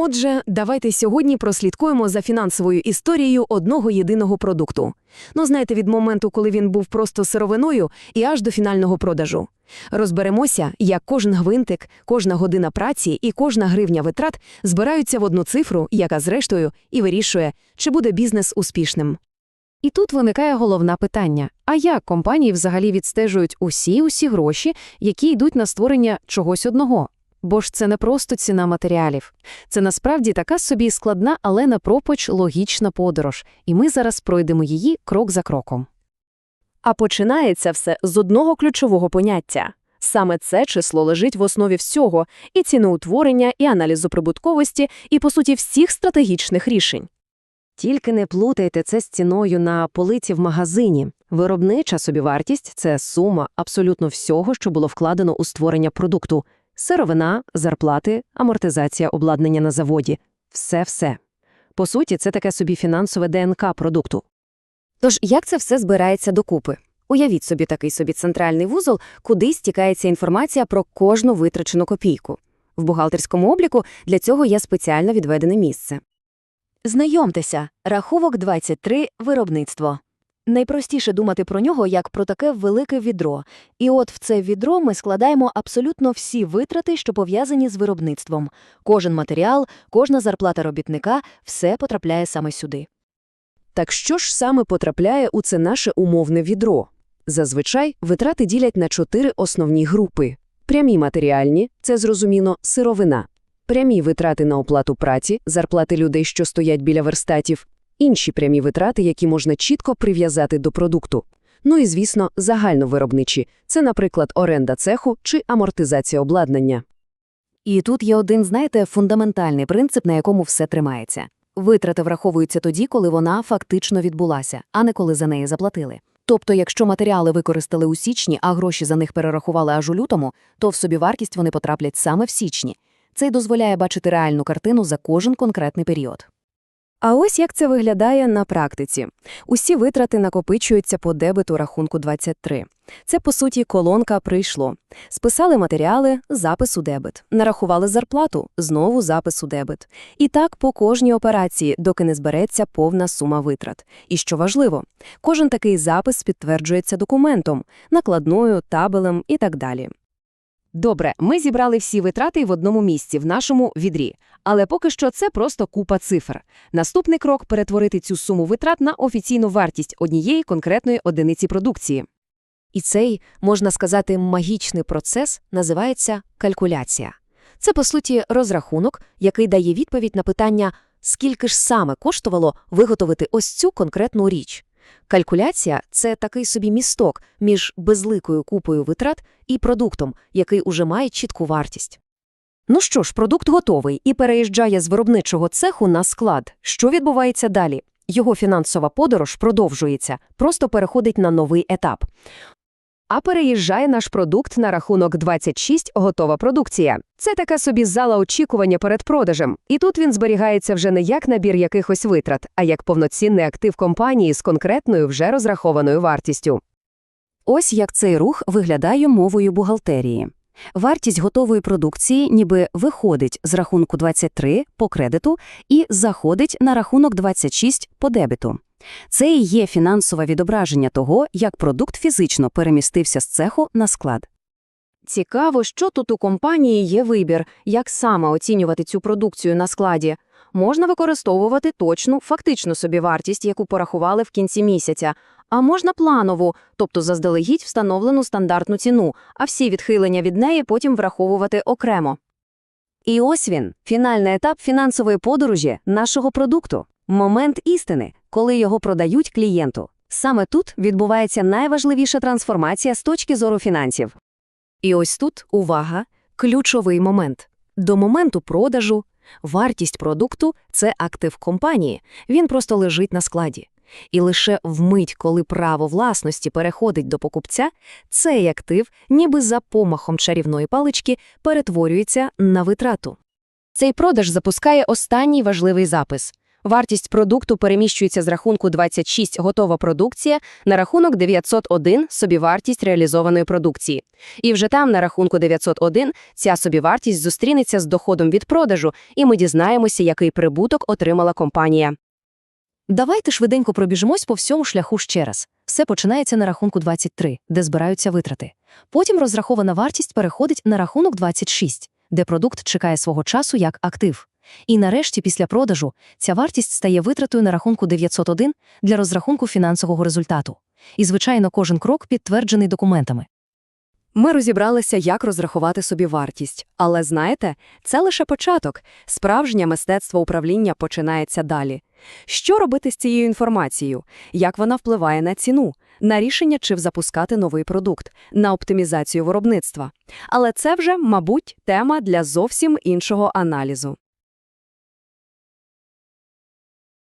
Отже, давайте сьогодні прослідкуємо за фінансовою історією одного єдиного продукту. Ну, знаєте, від моменту, коли він був просто сировиною, і аж до фінального продажу. Розберемося, як кожен гвинтик, кожна година праці і кожна гривня витрат збираються в одну цифру, яка зрештою і вирішує, чи буде бізнес успішним. І тут виникає головне питання: а як компанії взагалі відстежують усі усі гроші, які йдуть на створення чогось одного? Бо ж це не просто ціна матеріалів. Це насправді така собі складна, але напропоч логічна подорож, і ми зараз пройдемо її крок за кроком. А починається все з одного ключового поняття. Саме це число лежить в основі всього – і ціноутворення, і аналізу прибутковості, і, по суті, всіх стратегічних рішень. Тільки не плутайте це з ціною на полиці в магазині. Виробнича собівартість – це сума абсолютно всього, що було вкладено у створення продукту. Сировина, зарплати, амортизація обладнання на заводі. Все-все. По суті, це таке собі фінансове ДНК продукту. Тож як це все збирається докупи? Уявіть собі такий собі центральний вузол, куди стікається інформація про кожну витрачену копійку. В бухгалтерському обліку для цього є спеціально відведене місце. Знайомтеся, рахунок 23 – виробництво. Найпростіше думати про нього як про таке велике відро. І от в це відро ми складаємо абсолютно всі витрати, що пов'язані з виробництвом. Кожен матеріал, кожна зарплата робітника – все потрапляє саме сюди. Так що ж саме потрапляє у це наше умовне відро? Зазвичай витрати ділять на чотири основні групи. Прямі матеріальні – це, зрозуміло, сировина. Прямі витрати на оплату праці, зарплати людей, що стоять біля верстатів. Інші прямі витрати, які можна чітко прив'язати до продукту. Ну і, звісно, загальновиробничі – це, наприклад, оренда цеху чи амортизація обладнання. І тут є один, знаєте, фундаментальний принцип, на якому все тримається. Витрати враховуються тоді, коли вона фактично відбулася, а не коли за неї заплатили. Тобто, якщо матеріали використали у січні, а гроші за них перерахували аж у лютому, то в собівартість вони потраплять саме в січні. Це й дозволяє бачити реальну картину за кожен конкретний період. А ось як це виглядає на практиці. Усі витрати накопичуються по дебету рахунку 23. Це, по суті, колонка «Прийшло». Списали матеріали – запис у дебет. Нарахували зарплату – знову запис у дебет. І так по кожній операції, доки не збереться повна сума витрат. І що важливо, кожен такий запис підтверджується документом, накладною, табелем і так далі. Добре, ми зібрали всі витрати в одному місці, в нашому відрі. Але поки що це просто купа цифр. Наступний крок – перетворити цю суму витрат на офіційну вартість однієї конкретної одиниці продукції. І цей, можна сказати, магічний процес називається калькуляція. Це, по суті, розрахунок, який дає відповідь на питання, скільки ж саме коштувало виготовити ось цю конкретну річ. Калькуляція – це такий собі місток між безликою купою витрат і продуктом, який уже має чітку вартість. Ну що ж, продукт готовий і переїжджає з виробничого цеху на склад. Що відбувається далі? Його фінансова подорож продовжується, просто переходить на новий етап. А переїжджає наш продукт на рахунок 26 готова продукція. Це така собі зала очікування перед продажем. І тут він зберігається вже не як набір якихось витрат, а як повноцінний актив компанії з конкретною вже розрахованою вартістю. Ось як цей рух виглядає мовою бухгалтерії. Вартість готової продукції ніби виходить з рахунку 23 по кредиту і заходить на рахунок 26 по дебету. Це і є фінансове відображення того, як продукт фізично перемістився з цеху на склад. Цікаво, що тут у компанії є вибір, як саме оцінювати цю продукцію на складі. Можна використовувати точну, фактичну собівартість, яку порахували в кінці місяця, а можна планову, тобто заздалегідь встановлену стандартну ціну, а всі відхилення від неї потім враховувати окремо. І ось він, фінальний етап фінансової подорожі нашого продукту. Момент істини, коли його продають клієнту. Саме тут відбувається найважливіша трансформація з точки зору фінансів. І ось тут, увага, ключовий момент. До моменту продажу вартість продукту – це актив компанії, він просто лежить на складі. І лише вмить, коли право власності переходить до покупця, цей актив, ніби за помахом чарівної палички, перетворюється на витрату. Цей продаж запускає останній важливий запис. Вартість продукту переміщується з рахунку 26 готова продукція на рахунок 901 собівартість реалізованої продукції. І вже там, на рахунку 901, ця собівартість зустрінеться з доходом від продажу, і ми дізнаємося, який прибуток отримала компанія. Давайте швиденько пробіжимось по всьому шляху ще раз. Все починається на рахунку 23, де збираються витрати. Потім розрахована вартість переходить на рахунок 26, де продукт чекає свого часу як актив. І нарешті, після продажу, ця вартість стає витратою на рахунку 901 для розрахунку фінансового результату. І, звичайно, кожен крок підтверджений документами. Ми розібралися, як розрахувати собі вартість. Але знаєте, це лише початок. Справжнє мистецтво управління починається далі. Що робити з цією інформацією? Як вона впливає на ціну? На рішення, чи запускати новий продукт, на оптимізацію виробництва. Але це вже, мабуть, тема для зовсім іншого аналізу.